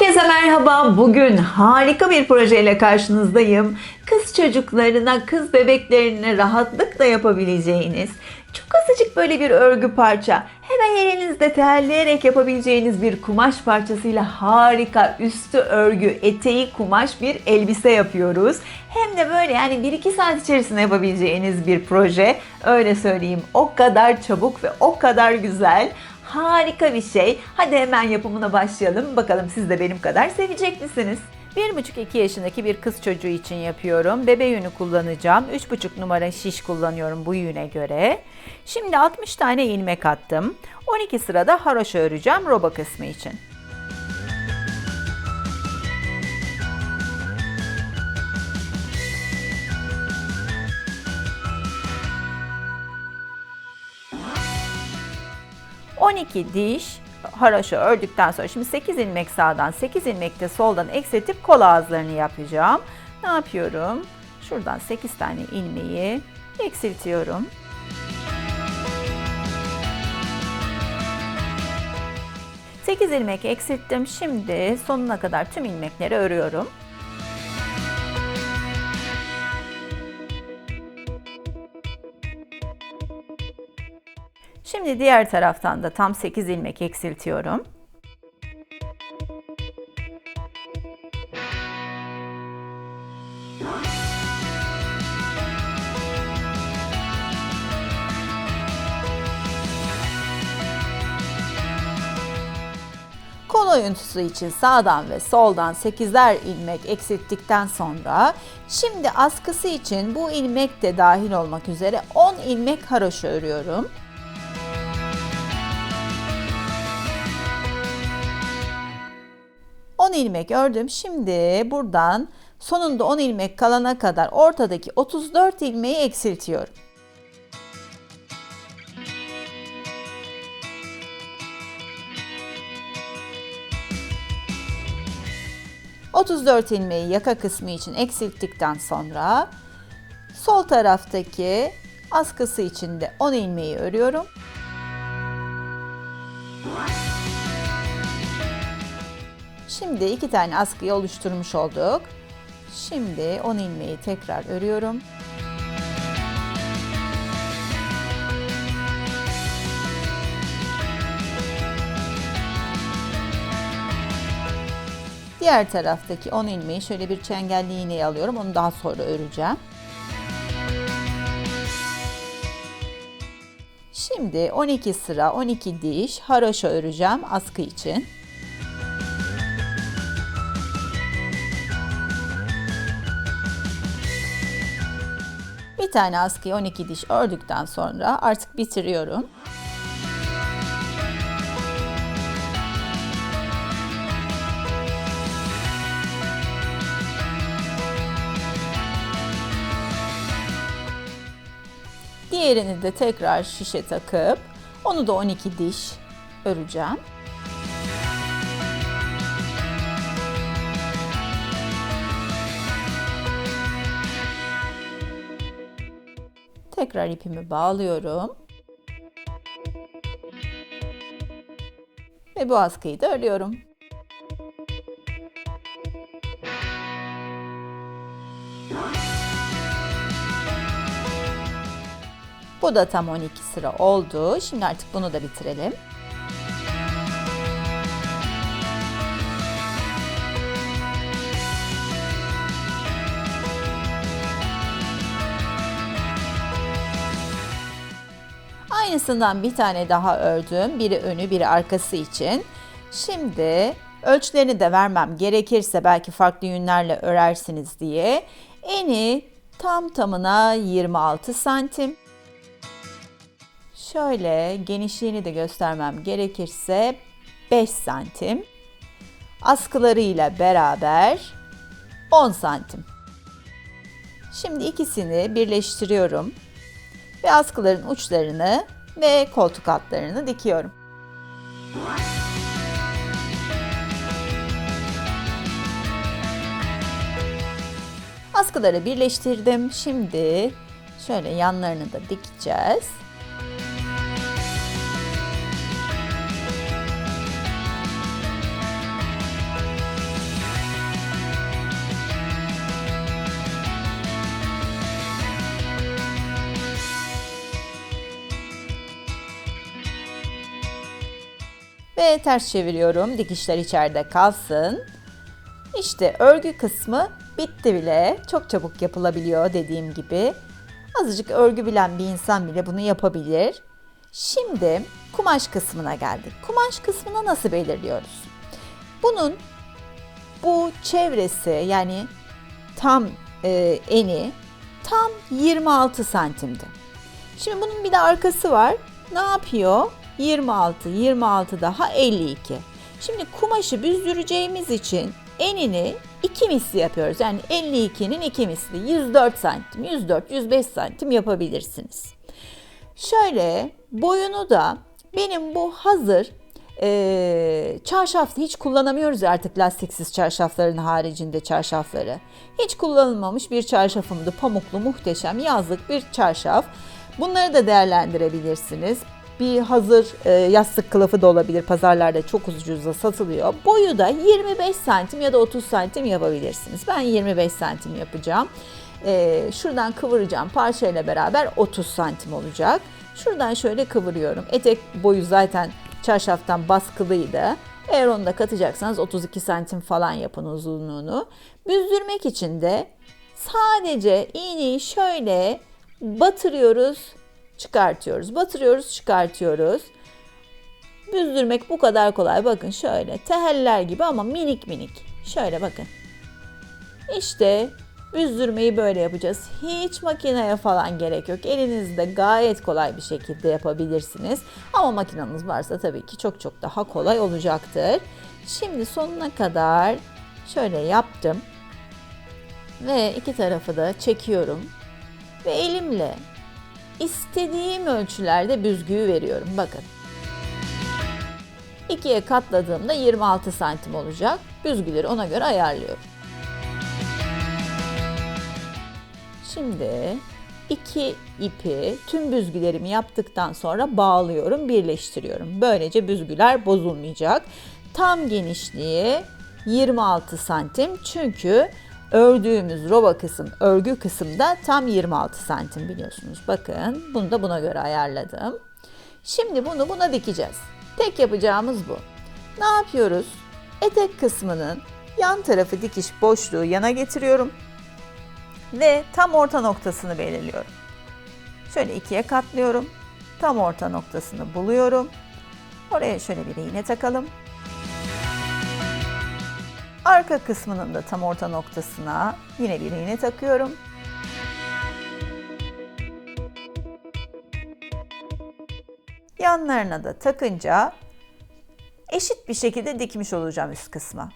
Herkese merhaba. Bugün harika bir projeyle karşınızdayım. Kız çocuklarına, kız bebeklerine rahatlıkla yapabileceğiniz, çok azıcık böyle bir örgü parça, hemen elinizde terleyerek yapabileceğiniz bir kumaş parçasıyla harika üstü örgü, eteği kumaş bir elbise yapıyoruz. Hem de böyle yani 1-2 saat içerisinde yapabileceğiniz bir proje. Öyle söyleyeyim. O kadar çabuk ve o kadar güzel. Harika bir şey. Hadi hemen yapımına başlayalım. Bakalım siz de benim kadar sevecek misiniz? 1,5-2 yaşındaki bir kız çocuğu için yapıyorum. Bebe yünü kullanacağım. 3,5 numara şiş kullanıyorum bu yüne göre. Şimdi 60 tane ilmek attım. 12 sırada haroşa öreceğim roba kısmı için. ...12 diş haroşa ördükten sonra... ...şimdi 8 ilmek sağdan 8 ilmek de soldan eksiltip kol ağızlarını yapacağım. Ne yapıyorum? Şuradan 8 tane ilmeği eksiltiyorum. Sekiz ilmek eksilttim. Şimdi sonuna kadar tüm ilmekleri örüyorum. Şimdi diğer taraftan da tam 8 ilmek eksiltiyorum. Kol oyuntusu için sağdan ve soldan 8'er ilmek eksilttikten sonra şimdi askısı için bu ilmek de dahil olmak üzere 10 ilmek haroşa örüyorum. İlmek ördüm. Şimdi buradan sonunda 10 ilmek kalana kadar ortadaki 34 ilmeği eksiltiyorum. ...34 ilmeği yaka kısmı için eksilttikten sonra... ...sol taraftaki askısı için de 10 ilmeği örüyorum. Şimdi iki tane askıyı oluşturmuş olduk. Şimdi 10 ilmeği tekrar örüyorum. Diğer taraftaki 10 ilmeği şöyle bir çengelli iğneye alıyorum. Onu daha sonra öreceğim. Şimdi 12 sıra 12 diş haroşa öreceğim askı için. Bir tane askıyı 12 diş ördükten sonra artık bitiriyorum. Diğerini de tekrar şişe takıp onu da 12 diş öreceğim. Tekrar ipimi bağlıyorum. Ve bu askıyı da örüyorum. Bu da tam 12 sıra oldu. Şimdi artık bunu da bitirelim. Aynısından bir tane daha ördüm. Biri önü, biri arkası için. Şimdi ölçülerini de vermem gerekirse belki farklı yünlerle örersiniz diye. Eni tam tamına 26 santim. Şöyle genişliğini de göstermem gerekirse 5 santim. Askılarıyla beraber 10 santim. Şimdi ikisini birleştiriyorum ve askıların uçlarını ve koltuk altlarını dikiyorum. Askıları birleştirdim. Şimdi şöyle yanlarını da dikeceğiz. Ve ters çeviriyorum. Dikişler içeride kalsın. İşte örgü kısmı bitti bile. Çok çabuk yapılabiliyor dediğim gibi. Azıcık örgü bilen bir insan bile bunu yapabilir. Şimdi kumaş kısmına geldik. Kumaş kısmını nasıl belirliyoruz? Bunun bu çevresi yani tam e, eni tam 26 santimdi. Şimdi bunun bir de arkası var. Ne yapıyor? 26, 26 daha 52. Şimdi kumaşı büzdüreceğimiz için enini iki misli yapıyoruz. Yani 52'nin iki misli 104 santim, 104, 105 santim yapabilirsiniz. Şöyle boyunu da benim bu hazır e, çarşaflı hiç kullanamıyoruz artık lastiksiz çarşafların haricinde çarşafları. Hiç kullanılmamış bir çarşafımdı. Pamuklu muhteşem yazlık bir çarşaf. Bunları da değerlendirebilirsiniz. Bir hazır e, yastık kılıfı da olabilir. Pazarlarda çok ucuza satılıyor. Boyu da 25 santim ya da 30 santim yapabilirsiniz. Ben 25 santim yapacağım. E, şuradan kıvıracağım parçayla beraber 30 santim olacak. Şuradan şöyle kıvırıyorum. Etek boyu zaten çarşaftan baskılıydı. Eğer onu da katacaksanız 32 santim falan yapın uzunluğunu. Büzdürmek için de sadece iğneyi şöyle batırıyoruz, çıkartıyoruz. Batırıyoruz, çıkartıyoruz. Büzdürmek bu kadar kolay. Bakın şöyle teheller gibi ama minik minik. Şöyle bakın. İşte büzdürmeyi böyle yapacağız. Hiç makineye falan gerek yok. Elinizde gayet kolay bir şekilde yapabilirsiniz. Ama makineniz varsa tabii ki çok çok daha kolay olacaktır. Şimdi sonuna kadar şöyle yaptım. Ve iki tarafı da çekiyorum. Ve elimle istediğim ölçülerde büzgüyü veriyorum. Bakın. İkiye katladığımda 26 santim olacak. Büzgüleri ona göre ayarlıyorum. Şimdi iki ipi tüm büzgülerimi yaptıktan sonra bağlıyorum, birleştiriyorum. Böylece büzgüler bozulmayacak. Tam genişliği 26 santim çünkü ördüğümüz roba kısım, örgü kısımda tam 26 santim biliyorsunuz. Bakın bunu da buna göre ayarladım. Şimdi bunu buna dikeceğiz. Tek yapacağımız bu. Ne yapıyoruz? Etek kısmının yan tarafı dikiş boşluğu yana getiriyorum ve tam orta noktasını belirliyorum. Şöyle ikiye katlıyorum. Tam orta noktasını buluyorum. Oraya şöyle bir iğne takalım. Arka kısmının da tam orta noktasına yine bir iğne takıyorum. Yanlarına da takınca eşit bir şekilde dikmiş olacağım üst kısma.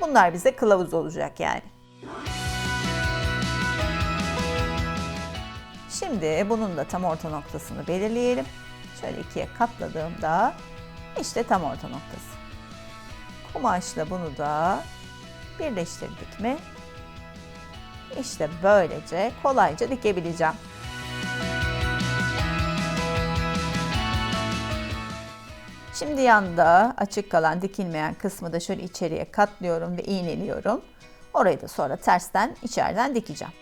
Bunlar bize kılavuz olacak yani. Şimdi bunun da tam orta noktasını belirleyelim. Şöyle ikiye katladığımda işte tam orta noktası. Kumaşla bunu da birleştirdik mi? İşte böylece kolayca dikebileceğim. Şimdi yanda açık kalan dikilmeyen kısmı da şöyle içeriye katlıyorum ve iğneliyorum. Orayı da sonra tersten içeriden dikeceğim.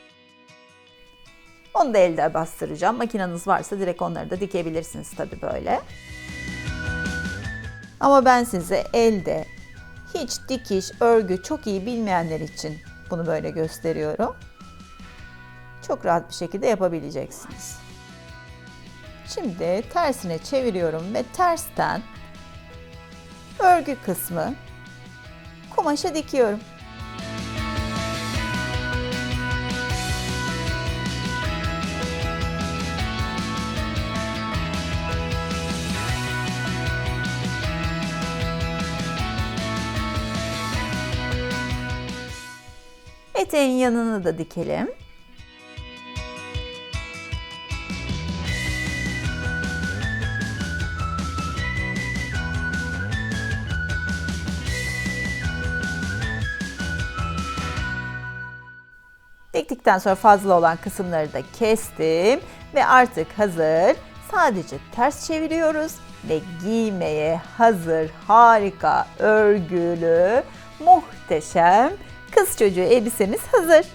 Onu da elde bastıracağım. Makineniz varsa direkt onları da dikebilirsiniz tabi böyle. Ama ben size elde hiç dikiş, örgü çok iyi bilmeyenler için bunu böyle gösteriyorum. Çok rahat bir şekilde yapabileceksiniz. Şimdi tersine çeviriyorum ve tersten örgü kısmı kumaşa dikiyorum. Eteğin yanını da dikelim. Diktikten sonra fazla olan kısımları da kestim ve artık hazır. Sadece ters çeviriyoruz ve giymeye hazır harika örgülü muhteşem kız çocuğu elbisemiz hazır.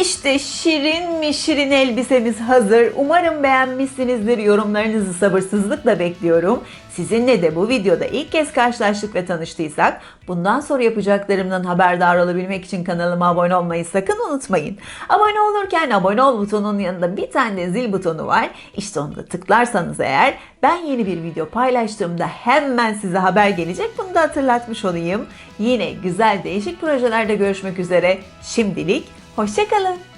İşte şirin mi şirin elbisemiz hazır. Umarım beğenmişsinizdir. Yorumlarınızı sabırsızlıkla bekliyorum. Sizinle de bu videoda ilk kez karşılaştık ve tanıştıysak bundan sonra yapacaklarımdan haberdar olabilmek için kanalıma abone olmayı sakın unutmayın. Abone olurken abone ol butonunun yanında bir tane de zil butonu var. İşte onu da tıklarsanız eğer ben yeni bir video paylaştığımda hemen size haber gelecek. Bunu da hatırlatmış olayım. Yine güzel değişik projelerde görüşmek üzere. Şimdilik hoşçakalın.